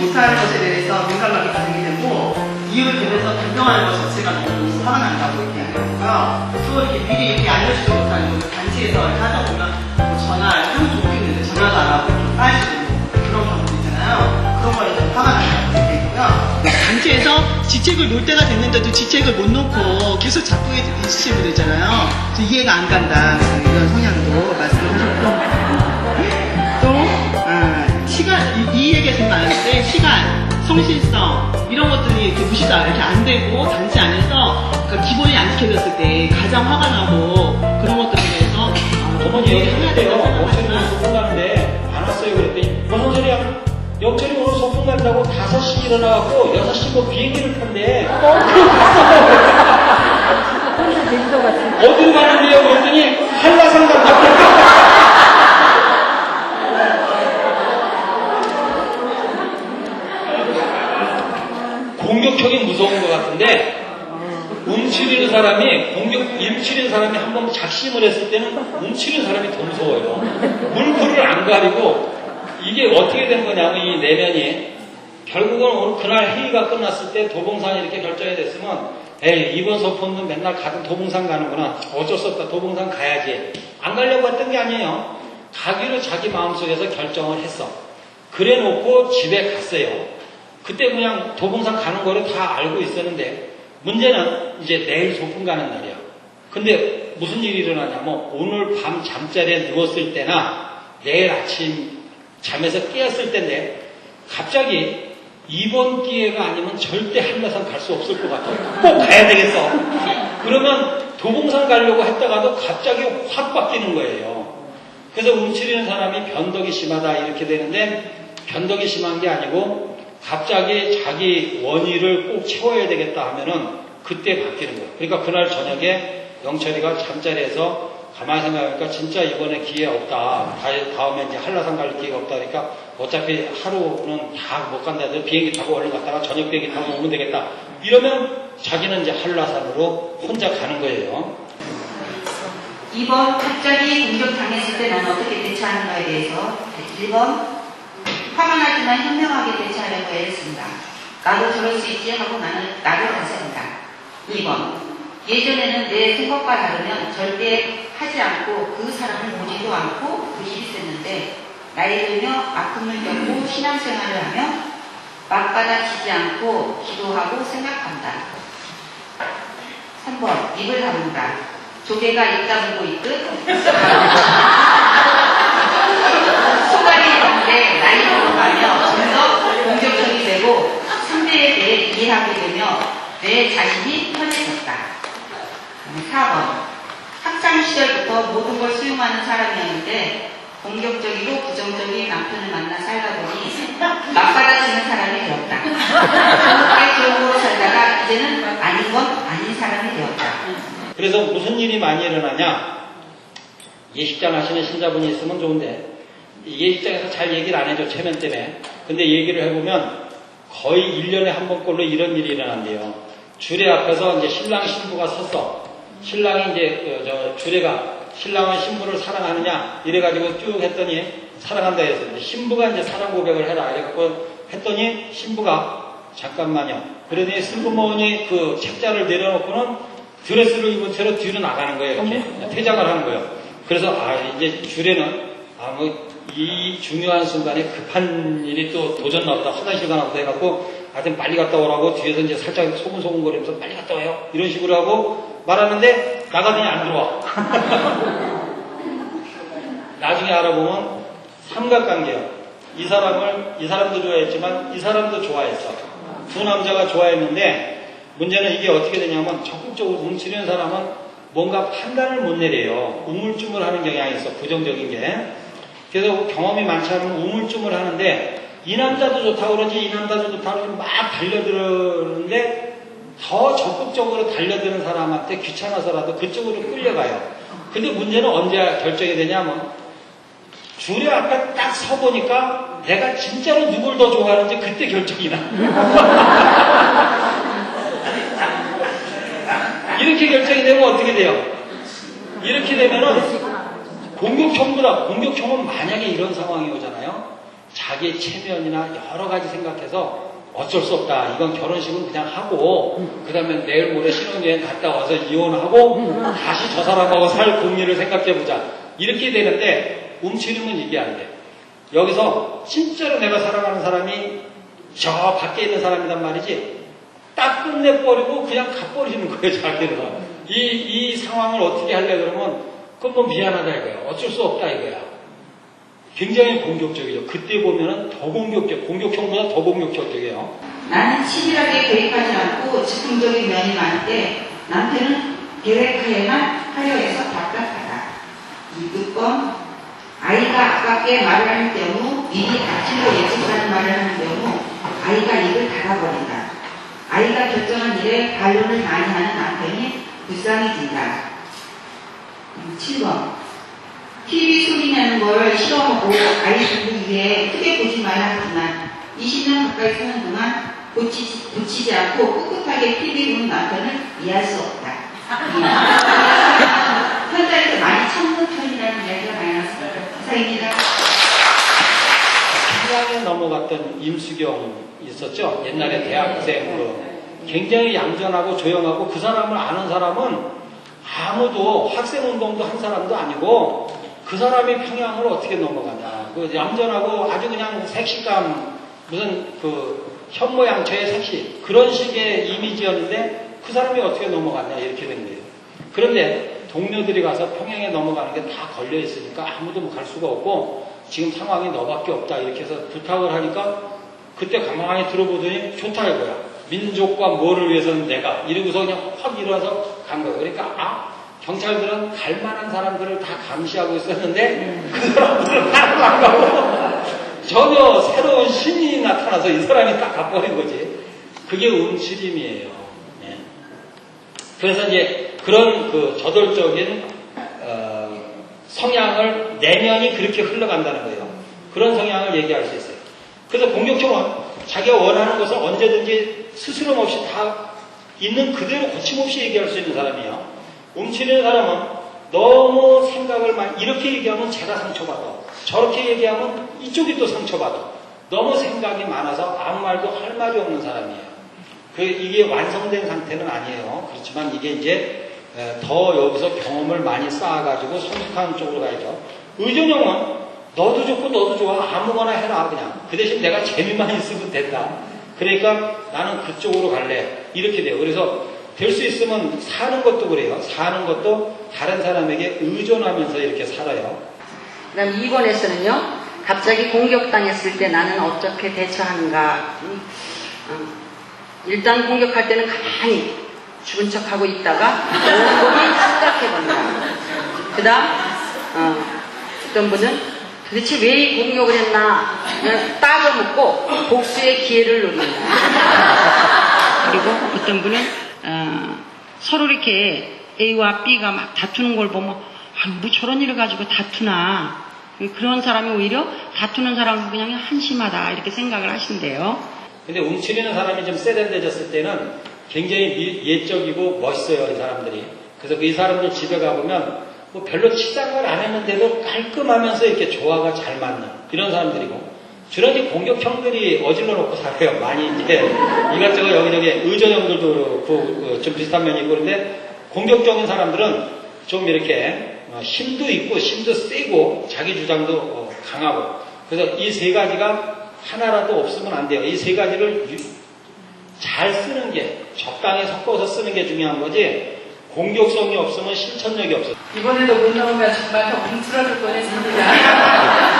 못하는 것에 대해서 민감하게 반응이 되고 이유를 대해서 변경하는 것 자체가 너무 화가 난다고 얘기하는 거고요. 또 이렇게 미리 이렇게 알려주지 못하는 거 단체에서 하다 보면 뭐 전화 종도 있는데 전화도 안 하고 좀 빠지고 그런 경우도 있잖아요. 그런 거에 좀 화가 난다고 얘기했고요. 단체에서 지책을 놓을 때가 됐는데도 지책을 못 놓고 계속 자꾸 해주시는 분들 있잖아요. 이해가 안 간다. 이런 성향도 말씀하셨고. 시간 이, 이 얘기가 좀 많은데 시간, 성실성 이런 것들이 이렇게 무시가 이렇게 안 되고 단체 안에서 그 기본이 안 지켜졌을 때 가장 화가 나고 그런 것들에 대해서 아, 어머니 여기 해야 할 된다고 때요. 목소리 생각하지만 소풍 가는데 안 왔어요. 그랬더니 무슨 소리야? 영철이 오늘 소풍 간다고 5시 일어나고 6시 뭐 비행기를 탄대. 어디로 가는데요? 그랬더니 한라산 간다고. 공격형이 무서운 것 같은데 움츠리는 사람이 공격 일치리는 사람이 한 번 작심을 했을 때는 움츠리는 사람이 더 무서워요. 물불을 안 가리고 이게 어떻게 된 거냐면 이 내면이. 결국은 오늘 그날 회의가 끝났을 때 도봉산이 이렇게 결정이 됐으면 에이 이번 소폰은 맨날 가든 도봉산 가는구나. 어쩔 수 없다. 도봉산 가야지. 안 가려고 했던 게 아니에요. 가기로 자기 마음속에서 결정을 했어. 그래 놓고 집에 갔어요. 그때 그냥 도봉산 가는 거를 다 알고 있었는데 문제는 이제 내일 소풍 가는 날이야. 근데 무슨 일이 일어나냐면 오늘 밤 잠자리에 누웠을 때나 내일 아침 잠에서 깨었을 때인데 갑자기 이번 기회가 아니면 절대 한라산 갈 수 없을 것 같아. 꼭 가야 되겠어. 그러면 도봉산 가려고 했다가도 갑자기 확 바뀌는 거예요. 그래서 움츠리는 사람이 변덕이 심하다 이렇게 되는데 변덕이 심한 게 아니고 갑자기 자기 원의를 꼭 채워야 되겠다 하면은 그때 바뀌는 거예요. 그러니까 그날 저녁에 영철이가 잠자리에서 가만히 생각하니까 진짜 이번에 기회 없다. 다- 다음에 이제 한라산 갈 기회가 없다. 그러니까 어차피 하루는 다 못 간다 해서 비행기 타고 얼른 갔다가 저녁 비행기 타고 오면 되겠다. 이러면 자기는 이제 한라산으로 혼자 가는 거예요. 2번 갑자기 공격당했을 때난 어떻게 대처하는가에 대해서 1번 화가 나지만 현명하게 대처하려고 애쓰다 나도 저럴 수 있지 하고 나는 나를 다스린다 2번 예전에는 내 생각과 다르면 절대 하지 않고 그 사람을 보지도 않고 있었는데 나이 들며 아픔을 겪고 신앙생활을 하며 맞받아치지 않고 기도하고 생각한다. 3번 입을 다문다. 조개가 입 다물고 있듯? 소갈이 있는데 나이 들어가며 좀더 공격적이 되고 상대에 대해 이해하게 되며 내 자신이 편해졌다. 4번 학창 시절부터 모든 걸 수용하는 사람이었는데 공격적이고 부정적인 남편을 만나 살다 보니 맞받아치는 사람이 되었다. 그렇게 좋은 으로 살다가 이제는 아닌 건 아닌 사람이 되었다. 그래서 무슨 일이 많이 일어나냐? 예식장 하시는 신자분이 있으면 좋은데, 이 예식장에서 잘 얘기를 안 해줘, 체면 때문에. 근데 얘기를 해보면 거의 1년에 한 번꼴로 이런 일이 일어난대요. 주례 앞에서 이제 신랑 신부가 섰어. 신랑이 이제 그저 주례가 신랑은 신부를 사랑하느냐 이래가지고 쭉 했더니 사랑한다 해서 이제 신부가 이제 사랑 고백을 해라 이래갖고 했더니 신부가 잠깐만요. 그러더니 승부모니 그 책자를 내려놓고는 드레스를 입은 채로 뒤로 나가는 거예요. 이렇게 퇴장을 하는 거예요. 그래서 아 이제 주례는 아뭐이 중요한 순간에 급한 일이 또 도전 나왔다 화장실 가나 보다 해갖고 하여튼 빨리 갔다 오라고 뒤에서 이제 살짝 소근소근거리면서 빨리 갔다 와요 이런 식으로 하고 말하는데 나가더니 안 들어와. 나중에 알아보면 삼각관계요 이 사람을 이 사람도 좋아했지만 이 사람도 좋아했어. 두 남자가 좋아했는데 문제는 이게 어떻게 되냐면 적극적으로 뭉치는 사람은 뭔가 판단을 못 내려요. 우물쭈물하는 경향이 있어 부정적인 게. 그래서 경험이 많지 않으면 우물쭈물 하는데 이 남자도 좋다고 그러지 이 남자도 좋다고 그러지 막 달려들었는데 더 적극적으로 달려드는 사람한테 귀찮아서라도 그쪽으로 끌려가요. 근데 문제는 언제 결정이 되냐면 주례 앞에 딱 서보니까 내가 진짜로 누굴 더 좋아하는지 그때 결정이 나. 이렇게 결정이 되면 어떻게 돼요? 이렇게 되면은 공격형보다 공격형은 만약에 이런 상황이 오잖아요. 자기 체면이나 여러 가지 생각해서 어쩔 수 없다. 이건 결혼식은 그냥 하고, 그 다음에 내일 모레 신혼여행 갔다 와서 이혼하고, 다시 저 사람하고 살 궁리를 생각해보자. 이렇게 되는데, 움츠리면 이게 안 돼. 여기서 진짜로 내가 사랑하는 사람이 저 밖에 있는 사람이란 말이지, 딱 끝내버리고 그냥 가버리는 거예요, 자기는. 이, 이 상황을 어떻게 하려 그러면, 그건 뭐 미안하다 이거야. 어쩔 수 없다 이거야. 굉장히 공격적이죠. 그때 보면은 더 공격적, 공격형보다 더 공격적이에요. 나는 치밀하게 계획하지 않고 즉흥적인 면이 많은데 남편은 계획하에만 하려 해서 답답하다. 6번 아이가 아깝게 말을 하는 경우 미리 다치로 예측하는 말을 하는 경우 아이가 입을 닫아버린다. 아이가 결정한 일에 반론을 많이 하는 남편이 불쌍해진다. 7번 TV 소리 나는 걸 싫어하고 아이 공부 위해 크게 보지 말라 하지만 20년 가까이 사는 동안 고치지, 고치지 않고 꿋꿋하게 TV 보는 남편을 이해할 수 없다. 현장에서 많이 참는 편이라는 이야기가 많이 나왔습니다. 감사합니다. 평양에 넘어갔던 임수경 있었죠? 옛날에 대학생 그 굉장히 얌전하고 조용하고 그 사람을 아는 사람은 아무도 학생운동도 한 사람도 아니고 그 사람이 평양을 어떻게 넘어가냐. 그 얌전하고 아주 그냥 색식감 무슨 그 현모양처의 색식 그런 식의 이미지였는데 그 사람이 어떻게 넘어갔냐 이렇게 된 거예요. 그런데 동료들이 가서 평양에 넘어가는 게 다 걸려 있으니까 아무도 뭐 갈 수가 없고 지금 상황이 너밖에 없다 이렇게 해서 부탁을 하니까 그때 가만히 들어보더니 좋다 이거야. 민족과 뭐를 위해서는 내가 이러고서 그냥 확 일어나서 간 거예요. 그러니까 아 경찰들은 갈 만한 사람들을 다 감시하고 있었는데 그 사람들은 하나도 안 가고 전혀 새로운 신이 나타나서 이 사람이 딱 가버린 거지. 그게 움츠림이에요. 예. 그래서 이제 그런 그 저돌적인 어, 성향을 내면이 그렇게 흘러간다는 거예요. 그런 성향을 얘기할 수 있어요. 그래서 공격적으로 자기가 원하는 것을 언제든지 스스럼 없이 다 있는 그대로 거침없이 얘기할 수 있는 사람이에요. 움츠리는 사람은 너무 생각을 많이 이렇게 얘기하면 제가 상처받아. 저렇게 얘기하면 이쪽이 또 상처받아. 너무 생각이 많아서 아무 말도 할 말이 없는 사람이에요. 그 이게 완성된 상태는 아니에요. 그렇지만 이게 이제 에, 더 여기서 경험을 많이 쌓아가지고 성숙한 쪽으로 가야죠. 의존형은 너도 좋고 너도 좋아 아무거나 해라 그냥 그 대신 내가 재미만 있으면 된다. 그러니까 나는 그쪽으로 갈래 이렇게 돼요. 그래서 될 수 있으면 사는 것도 그래요. 사는 것도 다른 사람에게 의존하면서 이렇게 살아요. 그 다음 2번에서는요. 갑자기 공격당했을 때 나는 어떻게 대처하는가. 음, 어, 일단 공격할 때는 가만히 죽은 척하고 있다가 곰곰이 생각해본다. 그 다음 어, 어떤 분은 도대체 왜이 공격을 했나 그냥 따져묻고 복수의 기회를 노린다. 그리고 어떤 분은 어, 서로 이렇게 A와 B가 막 다투는 걸 보면 아, 뭐 저런 일을 가지고 다투나 그런 사람이 오히려 다투는 사람을 그냥 한심하다 이렇게 생각을 하신대요. 근데 움츠리는 사람이 좀 세련되졌을 때는 굉장히 미- 예적이고 멋있어요, 이 사람들이. 그래서 이 사람들 집에 가보면 뭐 별로 치장을 안 했는데도 깔끔하면서 이렇게 조화가 잘 맞는 이런 사람들이고 주로 이 공격 형들이 어질러 놓고 살아요. 많이 이제 이것저것 여기저기 의존형들도 그렇고 어, 좀 비슷한 면이 있고 그런데 공격적인 사람들은 좀 이렇게 어, 힘도 있고 힘도 세고 자기 주장도 어, 강하고 그래서 이 세 가지가 하나라도 없으면 안 돼요. 이 세 가지를 유- 잘 쓰는 게 적당히 섞어서 쓰는 게 중요한 거지 공격성이 없으면 실천력이 없어. 이번에도 못 나오면 정말 더 뭉틀어질 뻔했습니다.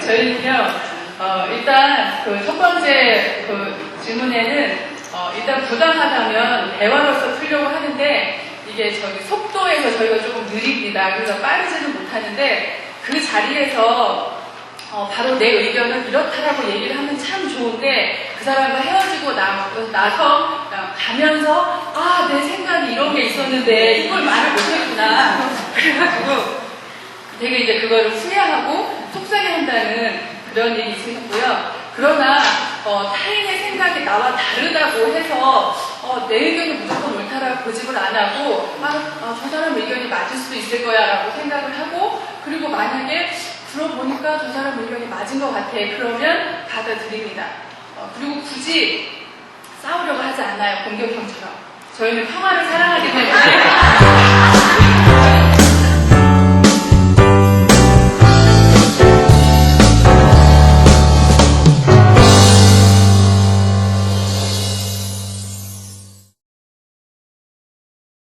저희는요, 어, 일단 그 첫 번째 그 질문에는 어, 일단 부당하다면 대화로서 풀려고 하는데 이게 저기 속도에서 저희가 조금 느립니다. 그래서 빠르지는 못하는데 그 자리에서 어, 바로 내 의견은 이렇다라고 얘기를 하면 참 좋은데 그 사람과 헤어지고 나, 나서 가면서 아 내 생각이 이런 게 있었는데 이걸 말을 못했구나 그래가지고 되게 이제 그걸 후회하고 속상해한다는 그런 일이 있으셨고요. 그러나 어, 타인의 생각이 나와 다르다고 해서 어, 내 의견이 무조건 옳다라고 고집을 안 하고 아, 아, 저 사람 의견이 맞을 수도 있을 거야 라고 생각을 하고 그리고 만약에 들어보니까 저 사람 의견이 맞은 것 같아. 그러면 받아들입니다. 어, 그리고 굳이 싸우려고 하지 않아요. 공격형처럼. 저희는 평화를 사랑하기 때문에